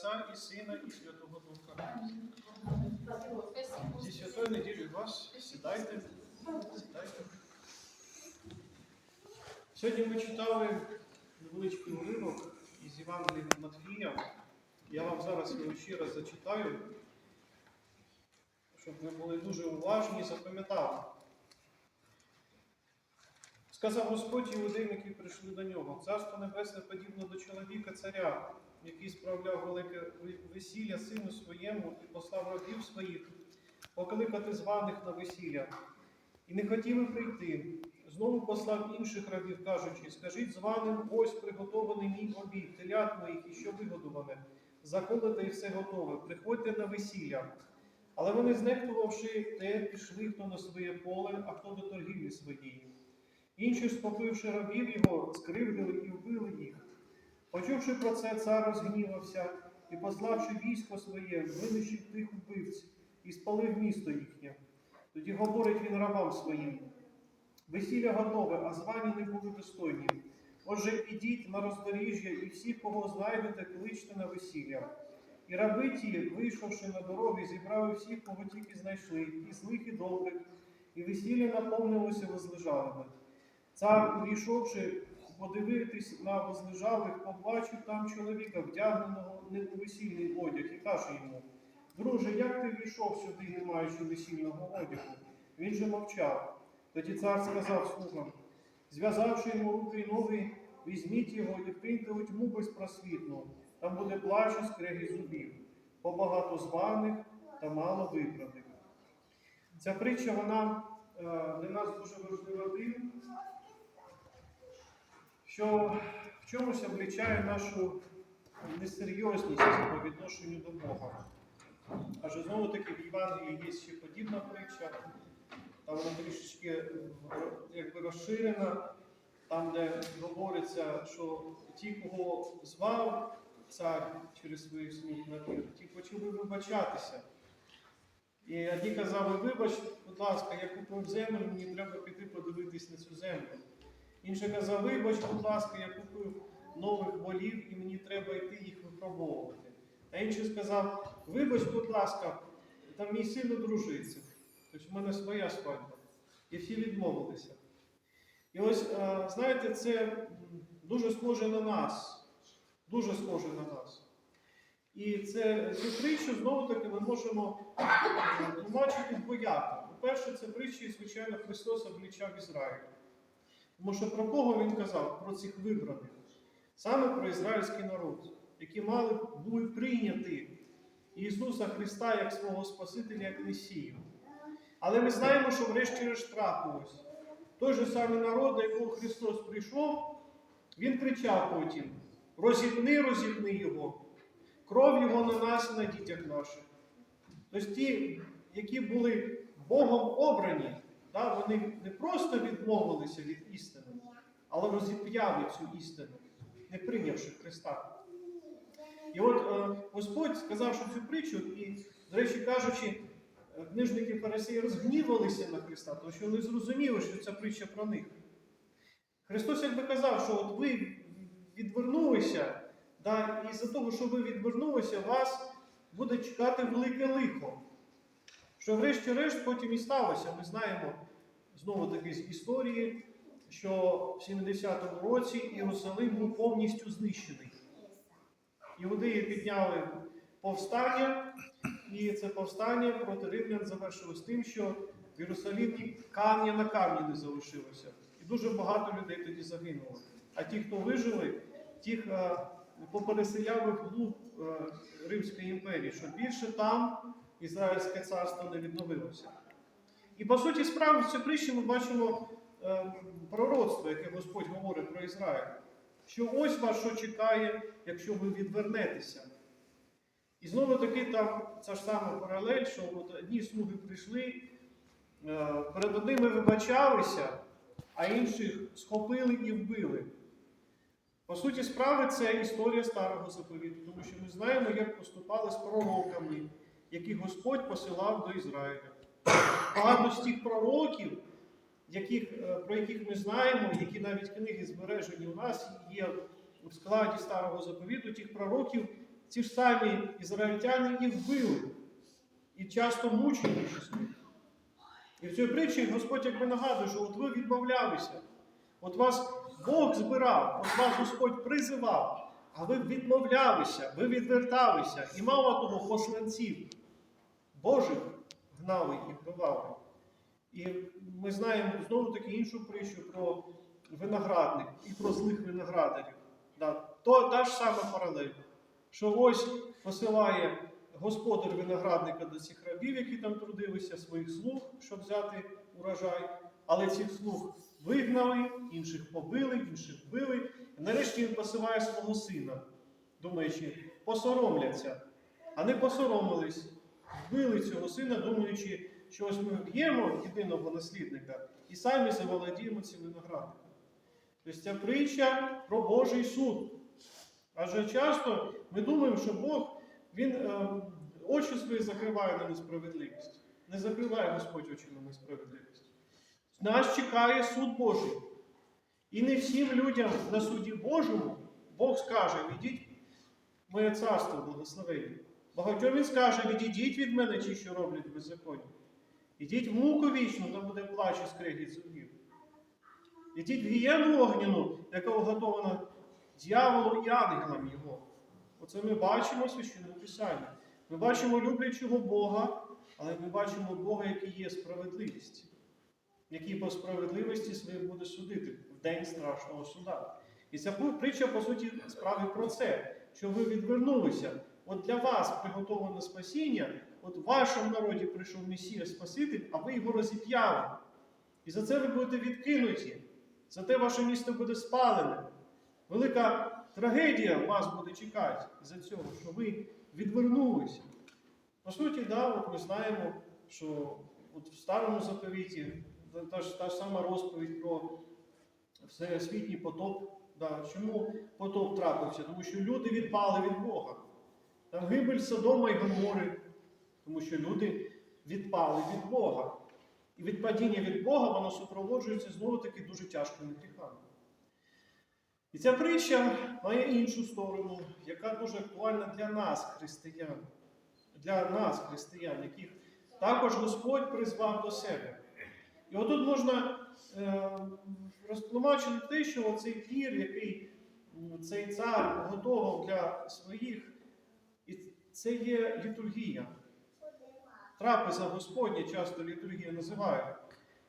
Отця і Сина, і Святого Духа. Зі святої неділі вас сідайте. сідайте. Сьогодні ми читали невеличкий уривок із Євангелія від Матфія. Я вам зараз його ще раз зачитаю, щоб ви були дуже уважні і запам'ятали. Сказав Господь іудеям, які прийшли до нього, царство небесне подібно до чоловіка царя, який справляв велике весілля сину своєму і послав рабів своїх покликати званих на весілля. І не хотіли прийти. Знову послав інших рабів, кажучи, скажіть званим, ось приготований мій обід, телят моїх і що вигодуване, заколите і все готове, приходьте на весілля. Але вони, знехтувавши те, пішли хто на своє поле, а хто до торгівлі своєї. Інші, спопивши рабів його, скривдили і вбили їх. Почувши про це, цар розгнівався і, пославши військо своє, винищив тих убивць і спалив місто їхнє. Тоді говорить він рабам своїм: весілля готове, а звані не були достойні. Отже, ідіть на роздоріжжя і всі, кого знайдете, кличте на весілля. І раби ті, вийшовши на дороги, зібрали всіх, кого тільки знайшли, і злих, і добрих, і весілля наповнилося возлежалими. Цар, увійшовши подивитись на возлежалих, побачив там чоловіка, вдягненого не у весільний одяг, і каже йому: Друже, як ти війшов сюди, не маючи весільного одягу? Він же мовчав. Тоді цар сказав слугам, зв'язавши йому руки й ноги, візьміть його і вкиньте у тьму безпросвітну. Там буде плач і скреги зубів, побагато званих та мало вибраних. Ця притча, вона е, для нас дуже важлива тим, що в чомусь облічає нашу несерйозність по відношенню до Бога. Адже знову таки в Євангелії є ще подібна притча, там вона трішечки е, якби розширена, там, де говориться, що ті, кого звав цар через свою сміх напір, ті почали вибачатися. І одні казали, вибач, будь ласка, я купив землю, мені треба піти подивитись на цю землю. Інший казав, вибач, будь ласка, я купив нових волів і мені треба йти їх випробовувати. А інший сказав, вибач, будь ласка, там мій син одружиться. Тобто в мене своя свадьба. І всі відмовилися. І ось, е, знаєте, це дуже схоже на нас. Дуже схоже на нас. І це, цю притчу знову-таки ми можемо е, тлумачити двояко. По-перше, це притчі, звичайно, Христос облічав Ізраїль. Тому що про кого він казав? Про цих вибраних. Саме про ізраїльський народ, які мали були прийняти Ісуса Христа як свого Спасителя, як Месію. Але ми знаємо, що врешті-решт трапилось. Той же самий народ, до якого Христос прийшов, він кричав потім: розіпни, розіпни його, кров його на нас і на дітях наших. Тобто ті, які були Богом обрані, да, вони не просто відмовилися від істини, але розіп'яли цю істину, не прийнявши Христа. І от е, Господь, сказавши цю притчу, і, до речі кажучи, е, книжники фарисеї розгнівалися на Христа, тому що вони зрозуміли, що ця притча про них. Христос якби казав, що от ви відвернулися, да, і за того, що ви відвернулися, вас буде чекати велике лихо. Що врешті-решт потім і сталося. Ми знаємо знову таки з історії, що в 70-му році Єрусалим був повністю знищений. Іудеї підняли повстання, і це повстання проти римлян завершилось тим, що в Єрусалимі камня на камні не залишилося. І дуже багато людей тоді загинуло. А ті, хто вижили, тих е, попереселяли вглуб е, Римської імперії, що більше там Ізраїльське царство не відновилося. І по суті справи в цій притчі ми бачимо е, пророцтво, яке Господь говорить про Ізраїль. Що ось вас що чекає, якщо ви відвернетеся. І знову таки там ця ж сама паралель, що от одні слуги прийшли, е, перед одними вибачалися, а інших схопили і вбили. По суті, справи це історія старого заповіту, тому що ми знаємо, як поступали з пророками, яких Господь посилав до Ізраїля. Багато з тих пророків, яких, е, про яких ми знаємо, які навіть книги збережені у нас є у складі старого заповіту, тих пророків ці ж самі ізраїльтяни і вбили, і часто мучили більшість. І в цій притчі Господь якби нагадує, що от ви відмовлялися, от вас Бог збирав, от вас Господь призивав, а ви відмовлялися, ви відверталися, і мало того посланців Божих гнали і вбивали. І ми знаємо знову таки іншу притчу про виноградник і про злих виноградарів. Да, то та ж сама паралель, що ось посилає господар виноградника до цих рабів, які там трудилися, своїх слуг, щоб взяти урожай. Але цих слуг вигнали, інших побили, інших били. І нарешті він посилає свого сина, думаючи, посоромляться. А не посоромились, вбили цього сина, думаючи, що ось ми вб'ємо єдиного наслідника і самі заволодіємо цим виноградником. Тобто ця притча про Божий суд. Адже часто ми думаємо, що Бог він е, очі свої закриває на несправедливість. Не закриває Господь очі на несправедливість. Нас чекає суд Божий. І не всім людям на суді Божому Бог скаже, відіть моє царство благословення. Багатьом він скаже, відійдіть від мене ті, що роблять беззаконня. Ідіть в муку вічну, там буде плач і скригіт зубів. Ідіть в гієну огняну, яка уготована дьяволу і ангелам його. Оце ми бачимо священному Писанні. Ми бачимо люблячого Бога, але ми бачимо Бога, який є справедливість, який по справедливості своїй буде судити в день страшного суда. І ця притча, по суті, справи про це, що ви відвернулися. От для вас приготоване спасіння, от в вашому народі прийшов Месія Спаситель, а ви його розіп'яли. І за це ви будете відкинуті. За те ваше місто буде спалене. Велика трагедія вас буде чекати за цього, що ви відвернулися. По суті, да, от ми знаємо, що от в старому заповіті та, ж, та ж сама розповідь про всесвітній потоп. Да, чому потоп трапився? Тому що люди відпали від Бога. Там гибель Содома і Гомори, тому що люди відпали від Бога. І відпадіння від Бога воно супроводжується знову таки дуже тяжкими гріхами. І ця притча має іншу сторону, яка дуже актуальна для нас, християн, для нас, християн, яких також Господь призвав до себе. І отут можна е, розтлумачити те, що цей пір, який цей цар готував для своїх, це є літургія. Трапеза Господня часто літургія називають.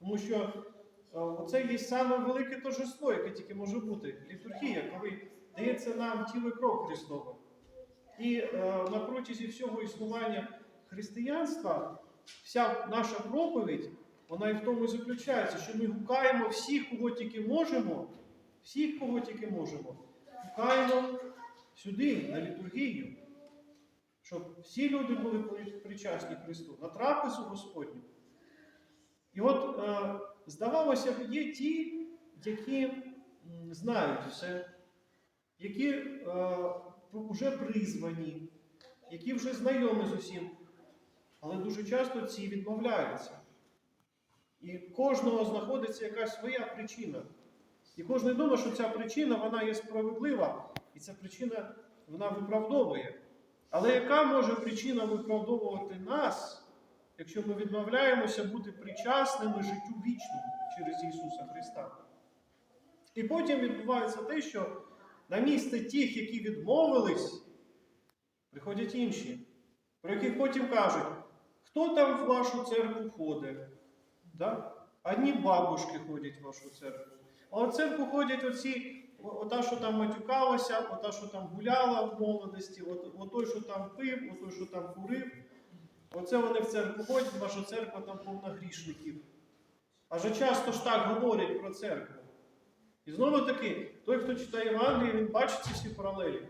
Тому що е, оце є саме велике торжество, яке тільки може бути. Літургія, коли дається нам тіло кров Христова. І е, на протязі всього існування християнства вся наша проповідь, вона і в тому і заключається, що ми гукаємо всіх, кого тільки можемо, всіх, кого тільки можемо, гукаємо сюди, на літургію, щоб всі люди були причасні Христу, на трапезу Господню. І от, е, здавалося б, є ті, які знають все, які е, вже призвані, які вже знайомі з усім, але дуже часто ці відмовляються. І кожного знаходиться якась своя причина. І кожен думає, що ця причина вона є справедлива, і ця причина вона виправдовує. Але яка може причина виправдовувати нас, якщо ми відмовляємося бути причасними життю вічному через Ісуса Христа? І потім відбувається те, що на місце тих, які відмовились, приходять інші, про яких потім кажуть, хто там в вашу церкву ходить? Да? Одні бабушки ходять в вашу церкву. А в церкву ходять оці, ота, що там матюкалася, ота, що там гуляла в молодості, от, от той, що там пив, от той, що там курив. Оце вони в церкву ходять, ваша церква там повна грішників. Адже часто ж так говорять про церкву. І знову таки, той, хто читає Євангеліє, він бачить ці всі паралелі.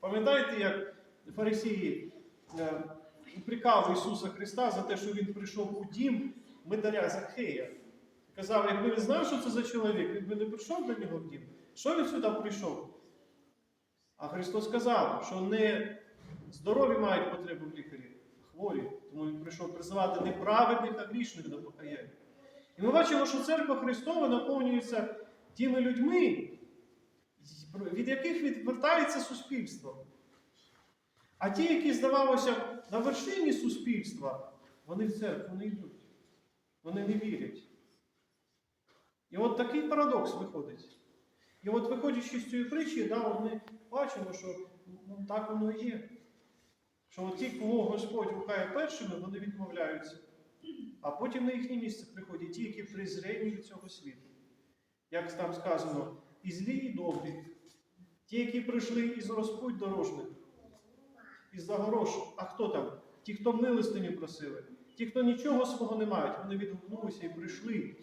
Пам'ятаєте, як фарисії е, упрекали Ісуса Христа за те, що Він прийшов у дім митаря Захея. Казав, якби він знав, що це за чоловік, він би не прийшов до нього в дім. Що він сюди прийшов? А Христос сказав, що не здорові мають потребу в лікарі, а хворі. Тому він прийшов призивати не праведних, а грішних до покаяння. І ми бачимо, що церква Христова наповнюється тими людьми, від яких відвертається суспільство. А ті, які, здавалося, на вершині суспільства, вони в церкву не йдуть. Вони не вірять. І от такий парадокс виходить. І от виходячи з цієї притчі, да, ми бачимо, що ну, так воно і є. Що ті, кого Господь рухає першими, вони відмовляються. А потім на їхнє місце приходять ті, які презрені від цього світу. Як там сказано, і злі, і добрі. Ті, які прийшли із розпуть дорожних, із загорош. А хто там? Ті, хто милостиню просили, ті, хто нічого свого не мають, вони відгукнулися і прийшли.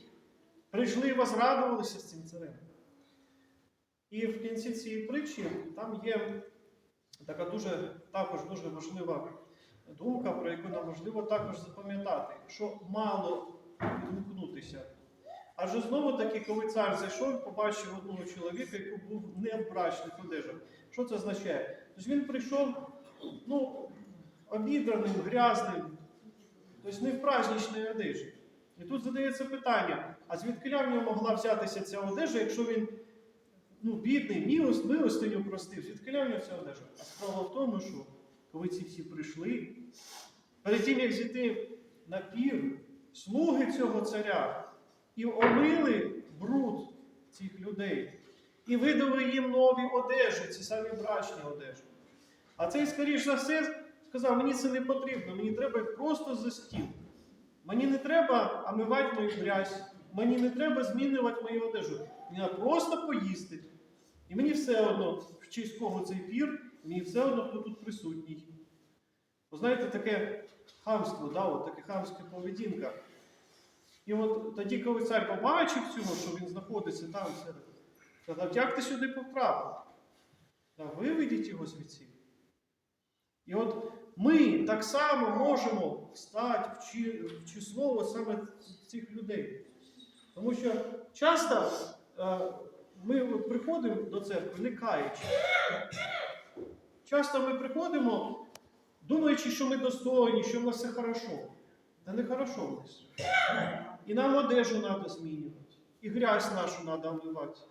Прийшли і возрадувалися з цим царем. І в кінці цієї притчі там є така дуже, також дуже важлива думка, про яку нам важливо також запам'ятати, що мало відгукнутися. Адже знову таки, коли цар зайшов, побачив одного чоловіка, який був не в брачних одежах. Що це означає? Тобто він прийшов ну, обідраним, грязним, тобто не в праздничній одежі. І тут задається питання: а звідки в нього могла взятися ця одежа, якщо він ну, бідний, милост, милостиню простив, звідки в нього ця одежа? А справа в тому, що коли ці всі прийшли, перед тим, як зійти на пір, слуги цього царя і омили бруд цих людей, і видали їм нові одежі, ці самі брачні одежі. А цей, скоріш за все, сказав, мені це не потрібно, мені треба просто за стіл. Мені не треба омивати мою грязь, мені не треба змінювати мою одежу. Мені просто поїсти. І мені все одно, в честь кого цей пір, мені все одно, хто тут присутній. Ви знаєте, таке хамство, да, от таке хамська поведінка. І от тоді, коли цар побачив цього, що він знаходиться там, сказав, як ти сюди потрапив? Та виведіть його звідси. І от ми так само можемо встати в, чи, в число саме цих людей. Тому що часто ми приходимо до церкви не каючи. Часто ми приходимо, думаючи, що ми достойні, що в нас все хорошо. Та не хорошо в нас. І нам одежу треба змінювати, і грязь нашу треба вмивати.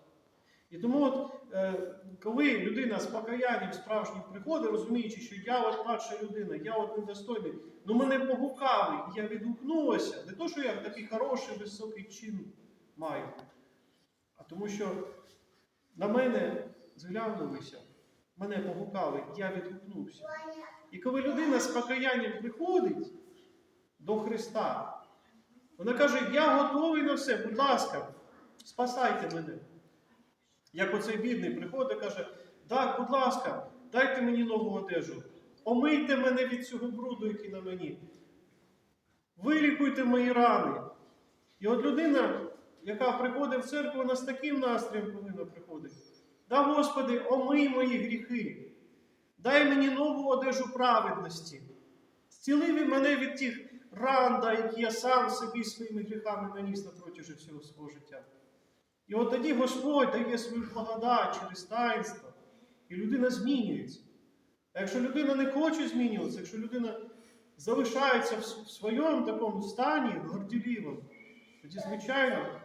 І тому, от, е, коли людина з покаянням справжнім приходить, розуміючи, що я от падша людина, я от недостойний, ну мене погукали, я відгукнулася. Не то, що я такий хороший, високий чин маю, а тому що на мене зглянулися, мене погукали, я відгукнувся. І коли людина з покаянням приходить до Христа, вона каже, я готовий на все, будь ласка, спасайте мене. Як оцей бідний приходить і каже, так, будь ласка, дайте мені нову одежу, омийте мене від цього бруду, який на мені. Вилікуйте мої рани. І от людина, яка приходить в церкву, вона з таким настроєм повинна приходити. Да, Господи, омий мої гріхи. Дай мені нову одежу праведності. Зціли мене від тих ран, да, які я сам собі своїми гріхами наніс на протязі всього свого життя. І от тоді Господь дає свою благодать через таїнство, і людина змінюється. А якщо людина не хоче змінюватися, якщо людина залишається в своєму такому стані горділівому, тоді, звичайно,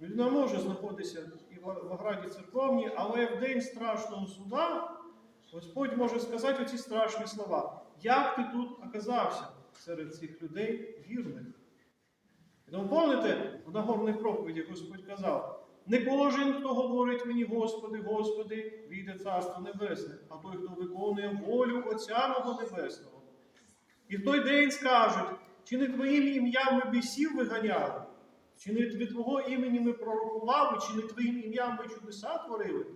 людина може знаходитися і в ограді церковній, але в день страшного суда Господь може сказати оці страшні слова. Як ти тут оказався серед цих людей вірних? Тому пам'ятаєте, в Нагорній проповіді Господь казав, не кожен, хто говорить мені, Господи, Господи, війде Царство Небесне, а той, хто виконує волю Отця мого Небесного. І в той день скажуть, чи не Твоїм ім'ям ми бісів виганяли, чи не від Твого імені ми пророкували, чи не Твоїм ім'ям ми чудеса творили?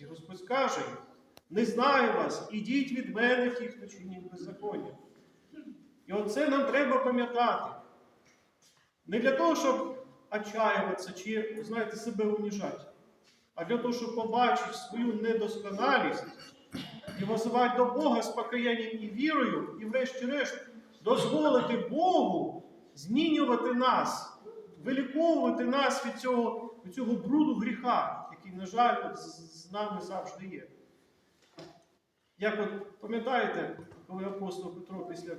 І Господь скаже, не знаю вас, ідіть від мене, ті, хто чинів беззаконня. І оце нам треба пам'ятати. Не для того, щоб отчаюватися чи, знаєте, себе уніжати, а для того, щоб побачити свою недосконалість і визивати до Бога з покаянням і вірою, і, врешті-решт, дозволити Богу змінювати нас, виліковувати нас від цього, від цього бруду гріха, який, на жаль, от з нами завжди є. Як от пам'ятаєте, коли апостол Петро після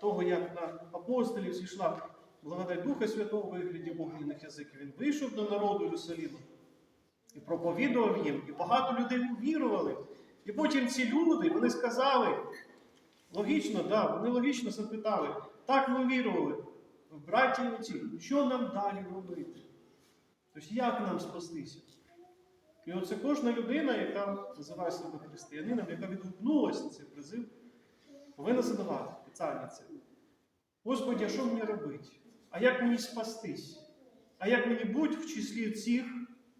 того, як на апостолів зійшла благодать Духа Святого у вигляді вогняних язиків, він вийшов до народу Єрусалима і проповідував їм, і багато людей увірували. І потім ці люди вони сказали, Логічно, да, вони логічно запитали. Так ми вірували браті отці. Що нам далі робити? Тобто, як нам спастися? І оце кожна людина, яка називає себе християнином, яка відгукнулася цей призив, повинна задавати питання це. Господи, а що мені робити? А як мені спастись? А як мені бути в числі цих,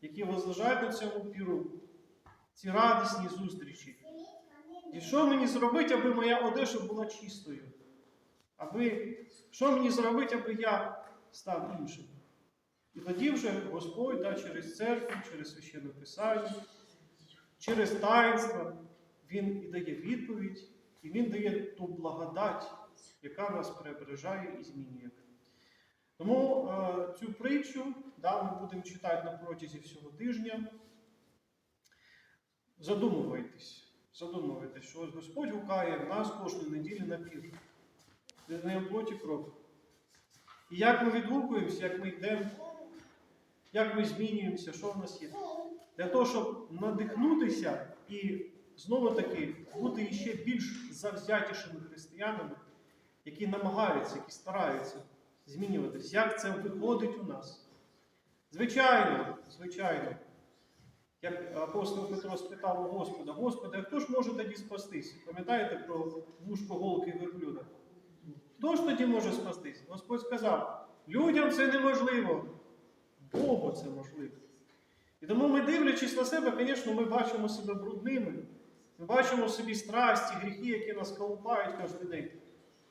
які возлежають на цьому піру, ці радісні зустрічі? І що мені зробити, аби моя одежа була чистою? Аби, що мені зробити, аби я став іншим? І тоді вже Господь да, через церкву, через священне писання, через таїнство, Він і дає відповідь, і Він дає ту благодать, яка нас преображає і змінює. Тому е, цю притчу да, ми будемо читати на протязі всього тижня. Задумувайтесь, задумувайтесь, що Господь гукає в нас кожної неділі на пір. Де не плоті кров. І як ми відгукуємося, як ми йдемо, як ми змінюємося, що в нас є. Для того, щоб надихнутися і знову таки бути ще більш завзятішими християнами, які намагаються, які стараються змінюватись, як це виходить у нас. Звичайно, звичайно, як апостол Петро спитав у Господа, Господи, а хто ж може тоді спастись? Пам'ятаєте про вушко голки верблюда? Хто ж тоді може спастись? Господь сказав, людям це неможливо, Богу це можливо. І тому ми, дивлячись на себе, звісно, ми бачимо себе брудними, ми бачимо в собі страсті, гріхи, які нас колупають кожен день.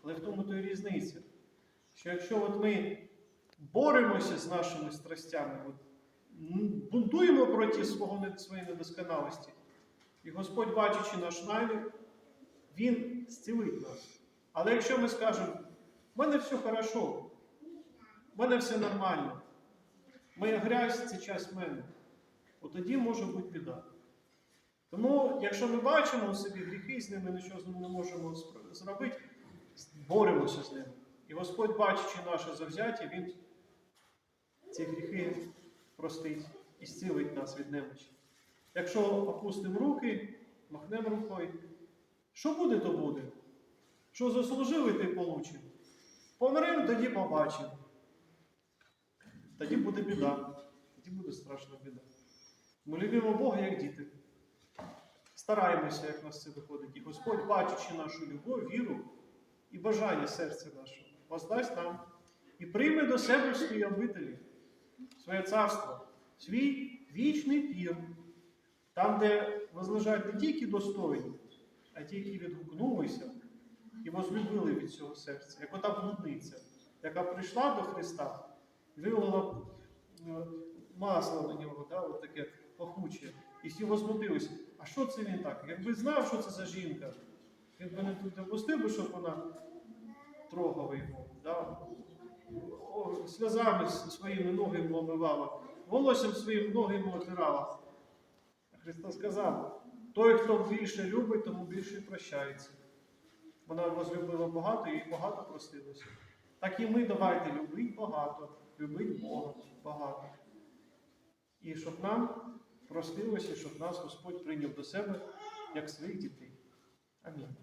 Але в тому то і різниця, що якщо от ми боремося з нашими страстями, от, бунтуємо проти свого, своєї недосконалості, і Господь, бачачи наш намір, Він зцілить нас. Але якщо ми скажемо, в мене все хорошо, в мене все нормально, моя грязь це часть мене, от тоді може бути біда. Тому, якщо ми бачимо у собі гріхи, з ними нічого з ними не можемо зробити, боремося з ними. І Господь, бачачи наше завзяття, Він ці гріхи простить і зцілить нас від немочі. Якщо опустимо руки, махнемо рукою, що буде, то буде. Що заслужили, ти получимо. Помремо, тоді побачимо. Тоді буде біда. Тоді буде страшна біда. Ми любимо Бога як діти. Стараємося, як нас це виходить. І Господь, бачачи нашу любов, віру і бажання серця нашого, воздасть нам і прийме до себе свої обителі, своє царство, свій вічний пір, там, де возлежать не тільки достойні, а ті, які відгукнулися і возлюбили від цього серця, як ота блудниця, яка прийшла до Христа і вилила е, масло на нього, да, от таке пахуче, і всі возмутилися. А що це він так? Якби знав, що це за жінка, він би не допустив би, щоб вона трогала його, да? Сльозами своїми ноги йому омивала, волоссям своїм ноги йому отирала. Христос сказав, той, хто більше любить, тому більше прощається. Вона возлюбила багато і багато простилося. Так і ми давайте любить багато, любить Бога багато. І щоб нам простилося, щоб нас Господь прийняв до себе як своїх дітей. Амінь.